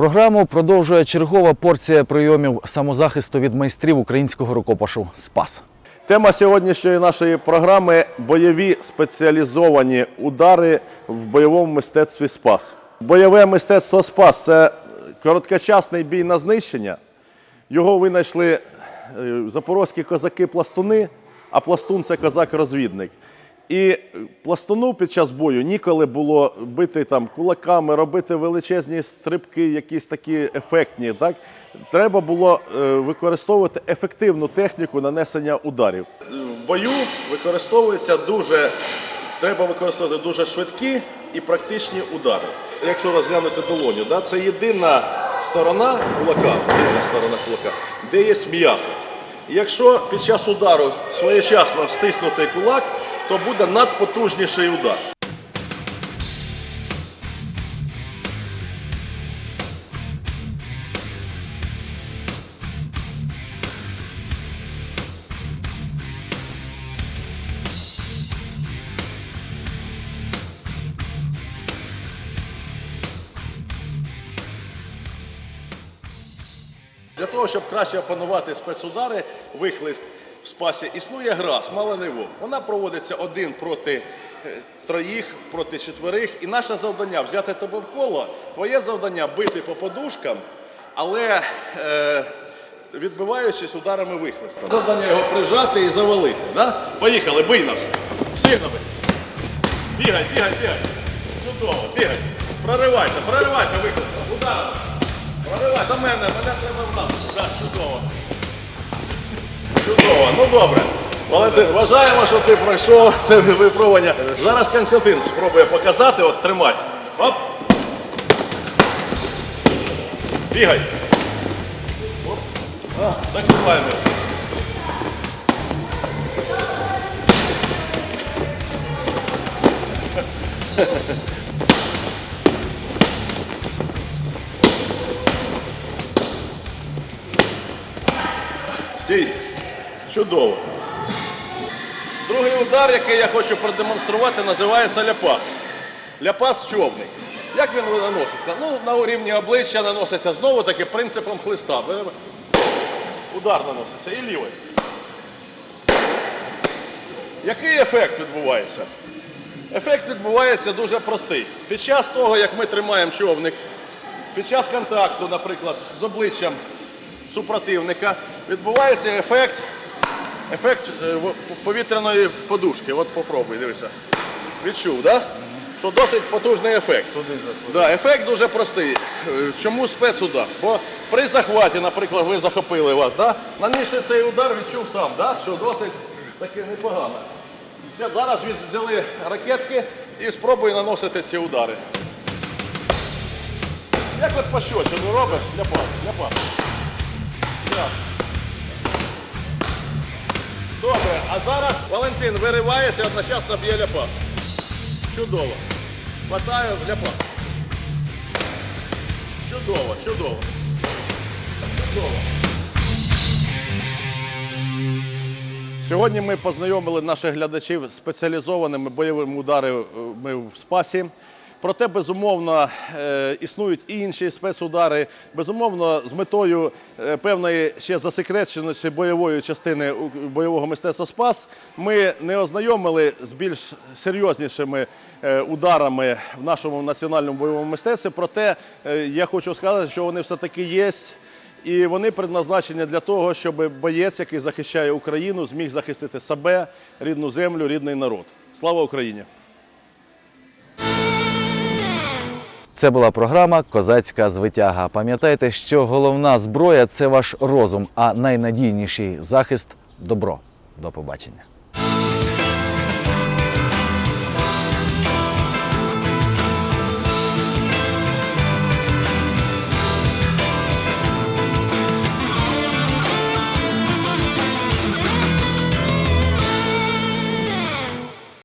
Програму продовжує чергова порція прийомів самозахисту від майстрів українського рукопашу Спас. Тема сьогоднішньої нашої програми бойові спеціалізовані удари в бойовому мистецтві Спас. Бойове мистецтво Спас це короткочасний бій на знищення. Його винайшли е, запорозькі козаки-пластуни, а пластун це козак-розвідник. І пластуну під час бою ніколи було бити там кулаками, робити величезні стрибки, якісь такі ефектні. Так? Треба було е, використовувати ефективну техніку нанесення ударів. В бою використовується дуже, треба використовувати дуже швидкі і практичні удари. Якщо розглянути долоню, да, це єдина сторона кулака, єдина сторона кулака, де є м'ясо. Якщо під час удару своєчасно стиснути кулак, то буде надпотужніший удар. Для того, щоб краще опанувати спецудари, вихлист в спасі існує гра смалений вовк. Вона проводиться один проти е, троїх, проти четверих. І наше завдання взяти тебе в коло. Твоє завдання бити по подушкам, але е, відбиваючись ударами вихлиста. Завдання його прижати і завалити. Да? Поїхали, бий нас. Сильно бий. Бігай, бігай, бігай. Чудово, бігай. Проривайся, проривайся, вихлистом. Ударом. Проривай до мене, мене треба в нас. Так, чудово. Чудово, ну добре. Валентин, вважаємо, що ти пройшов це випробування. Зараз Константин спробує показати, от тримай. Оп. Бігай. Оп. Стій. Чудово. Другий удар, який я хочу продемонструвати, називається ляпас. Ляпас човник. Як він наноситься? Ну, на рівні обличчя наноситься знову таки принципом хлиста. Удар наноситься і лівий. Який ефект відбувається? Ефект відбувається дуже простий. Під час того, як ми тримаємо човник, під час контакту, наприклад, з обличчям супротивника, відбувається ефект, ефект е, в- повітряної подушки. От попробуй, дивися. Відчув, так? Да? Що досить потужний ефект. Да, ефект дуже простий. Е, Чому спецудар? Бо при захваті, наприклад, ви захопили вас, да? нанісши цей удар, відчув сам, да? що досить таки непогано. Зараз від- взяли ракетки і спробуй наносити ці удари. Як от пощочину робиш? Ляпас, ляпас. Так. А зараз Валентин виривається і одночасно б'є ляпас. Чудово. Хватаю ляпас. Чудово, чудово. Чудово. Сьогодні ми познайомили наших глядачів спеціалізованими бойовими ударами в спасі. Проте, безумовно, е, існують і інші спецудари. Безумовно, з метою е, певної ще засекреченості бойової частини бойового мистецтва спас ми не ознайомили з більш серйознішими е, ударами в нашому національному бойовому мистецтві. Проте я хочу сказати, що вони все-таки є. І вони предназначені для того, щоб боєць, який захищає Україну, зміг захистити себе, рідну землю, рідний народ. Слава Україні! Це була програма Козацька звитяга. Пам'ятайте, що головна зброя це ваш розум, а найнадійніший захист добро. До побачення.